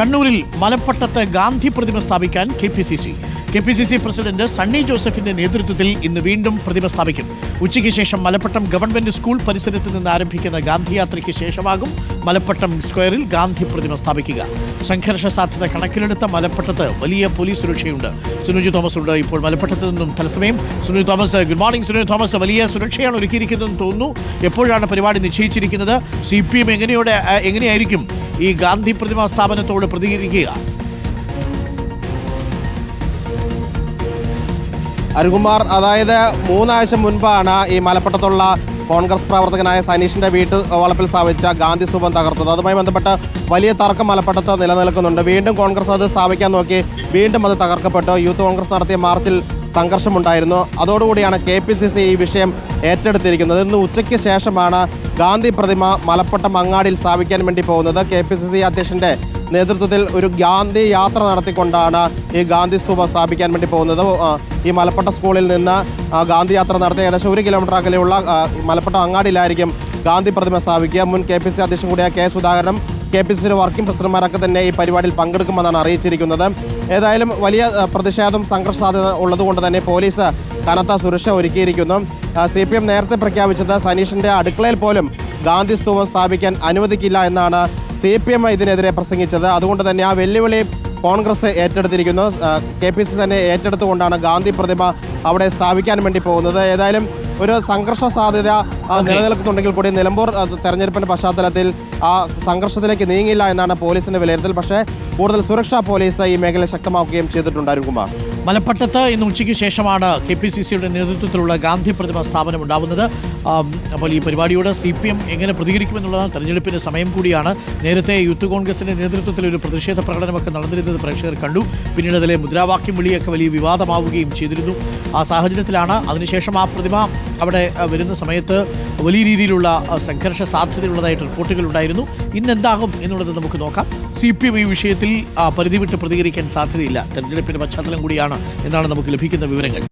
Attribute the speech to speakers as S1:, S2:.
S1: കണ്ണൂരിൽ മലപ്പട്ടത്ത് ഗാന്ധി പ്രതിമ സ്ഥാപിക്കാൻ K P C C. K P C C president Sunny ജോസഫിന്റെ നേതൃത്വത്തിൽ ഇന്ന് വീണ്ടും പ്രതിമ സ്ഥാപിക്കും. ഉച്ചയ്ക്ക് ശേഷം മലപ്പട്ടം ഗവൺമെന്റ് സ്കൂൾ പരിസരത്ത് നിന്ന് ആരംഭിക്കുന്ന ഗാന്ധിയാത്രയ്ക്ക് ശേഷമാകും മലപ്പട്ടം സ്ക്വയറിൽ ഗാന്ധി പ്രതിമ സ്ഥാപിക്കുക. സംഘർഷ സാധ്യത കണക്കിലെടുത്ത മലപ്പട്ടത്ത് വലിയ പോലീസ് സുരക്ഷയുണ്ട്. സുനുജി തോമസ് ഉണ്ട്. ഇപ്പോൾ മലപ്പട്ടത്ത് നിന്നും തലസമയം സുനുജി തോമസ് ഗുഡ് മോർണിംഗ് സുനുജി തോമസ്. വലിയ സുരക്ഷയാണ് ഒരുക്കിയിരിക്കുന്നതെന്ന് തോന്നുന്നു. എപ്പോഴാണ് പരിപാടി നിശ്ചയിച്ചിരിക്കുന്നത്? സി പി എം എങ്ങനെയോടെ എങ്ങനെയായിരിക്കും? ഈ ഗാന്ധി പ്രതിമ സ്ഥാപനത്തോട് പ്രതികരിക്കുക
S2: അരുകുമാർ അതായത് മൂന്നാഴ്ച മുൻപാണ് ഈ മലപ്പട്ടത്തുള്ള കോൺഗ്രസ് പ്രവർത്തകനായ സനീഷിന്റെ വീട്ട് വളപ്പിൽ സ്ഥാപിച്ച ഗാന്ധി സ്തൂപം തകർത്തത്. അതുമായി ബന്ധപ്പെട്ട് വലിയ തർക്കം മലപ്പട്ടത്ത് നിലനിൽക്കുന്നുണ്ട്. വീണ്ടും കോൺഗ്രസ് അത് സ്ഥാപിക്കാൻ നോക്കി. വീണ്ടും അത് തകർക്കപ്പെട്ടു. യൂത്ത് കോൺഗ്രസ് നടത്തിയ മാർച്ചിൽ സംഘർഷമുണ്ടായിരുന്നു. അതോടുകൂടിയാണ് കെ പി സി സി ഈ വിഷയം ഏറ്റെടുത്തിരിക്കുന്നത്. ഇന്ന് ഉച്ചയ്ക്ക് ശേഷമാണ് ഗാന്ധി പ്രതിമ മലപ്പട്ടം അങ്ങാടിയിൽ സ്ഥാപിക്കാൻ വേണ്ടി പോകുന്നത്. കെ പി സി സി അധ്യക്ഷന്റെ നേതൃത്വത്തിൽ ഒരു ഗാന്ധി യാത്ര നടത്തിക്കൊണ്ടാണ് ഈ ഗാന്ധി സ്തൂപം സ്ഥാപിക്കാൻ വേണ്ടി പോകുന്നത്. ഈ മലപ്പട്ട സ്കൂളിൽ നിന്ന് ഗാന്ധി യാത്ര നടത്തി ഏകദേശം ഒരു കിലോമീറ്റർ അകലെയുള്ള മലപ്പട്ടം അങ്ങാടിയിലായിരിക്കും ഗാന്ധി പ്രതിമ സ്ഥാപിക്കുക. മുൻ കെ പി സി അധ്യക്ഷൻ കൂടിയായ കെ സുധാകരനും K P C C working പ്രസിഡന്റ്മാരൊക്കെ തന്നെ ഈ പരിപാടിയിൽ പങ്കെടുക്കുമെന്നാണ് അറിയിച്ചിരിക്കുന്നത്. ഏതായാലും വലിയ പ്രതിഷേധം സംഘർഷ സാധ്യത ഉള്ളതുകൊണ്ട് തന്നെ പോലീസ് കനത്ത സുരക്ഷ ഒരുക്കിയിരിക്കുന്നു. സി പി എം നേരത്തെ പ്രഖ്യാപിച്ചത് സനീഷിന്റെ അടുക്കളയിൽ പോലും ഗാന്ധി സ്തൂപം സ്ഥാപിക്കാൻ അനുവദിക്കില്ല എന്നാണ് സി പി എം ഇതിനെതിരെ പ്രസംഗിച്ചത്. അതുകൊണ്ട് തന്നെ ആ വെല്ലുവിളി കോൺഗ്രസ് ഏറ്റെടുത്തിരിക്കുന്നു. കെ പി സി തന്നെ ഏറ്റെടുത്തുകൊണ്ടാണ് ഗാന്ധി പ്രതിമ അവിടെ സ്ഥാപിക്കാൻ വേണ്ടി പോകുന്നത്. ഏതായാലും ഒരു സംഘർഷ സാധ്യത നിലനിൽക്കുന്നുണ്ടെങ്കിൽ കൂടി നിലമ്പൂർ തെരഞ്ഞെടുപ്പിന്റെ പശ്ചാത്തലത്തിൽ ആ സംഘർഷത്തിലേക്ക് നീങ്ങില്ല എന്നാണ് പോലീസിന്റെ വിലയിരുത്തൽ. പക്ഷേ കൂടുതൽ സുരക്ഷാ പോലീസ് ഈ മേഖല ശക്തമാക്കുകയും ചെയ്തിട്ടുണ്ട് അരുൺകുമാർ
S1: മലപ്പട്ടത്ത് ഇന്ന് ഉച്ചയ്ക്ക് ശേഷമാണ് കെ പി സി സിയുടെ നേതൃത്വത്തിലുള്ള ഗാന്ധി പ്രതിമ സ്ഥാപനം ഉണ്ടാവുന്നത്. അപ്പോൾ ഈ പരിപാടിയോട് സി പി എം എങ്ങനെ പ്രതികരിക്കുമെന്നുള്ളതാണ് തെരഞ്ഞെടുപ്പിന്റെ സമയം കൂടിയാണ്. നേരത്തെ യൂത്ത് കോൺഗ്രസിന്റെ നേതൃത്വത്തിൽ ഒരു പ്രതിഷേധ പ്രകടനമൊക്കെ നടന്നിരുന്നത് പ്രേക്ഷകർ കണ്ടു. പിന്നീട് അതിലെ മുദ്രാവാക്യം വിളിയൊക്കെ വലിയ വിവാദമാവുകയും ചെയ്തിരുന്നു. ആ സാഹചര്യത്തിലാണ് അതിനുശേഷം ആ പ്രതിമ അവിടെ വരുന്ന സമയത്ത് വലിയ രീതിയിലുള്ള സംഘർഷ സാധ്യതയുള്ളതായിട്ട് റിപ്പോർട്ടുകൾ ഉണ്ടായിരുന്നു. ഇന്ന് എന്താകും എന്നുള്ളത് നമുക്ക് നോക്കാം. സി പി എം ഈ വിഷയത്തിൽ പരിധി വിട്ട് പ്രതികരിക്കാൻ സാധ്യതയില്ല. തെരഞ്ഞെടുപ്പിന്റെ പശ്ചാത്തലം കൂടിയാണ് എന്നാണ് നമുക്ക് ലഭിക്കുന്ന വിവരങ്ങൾ.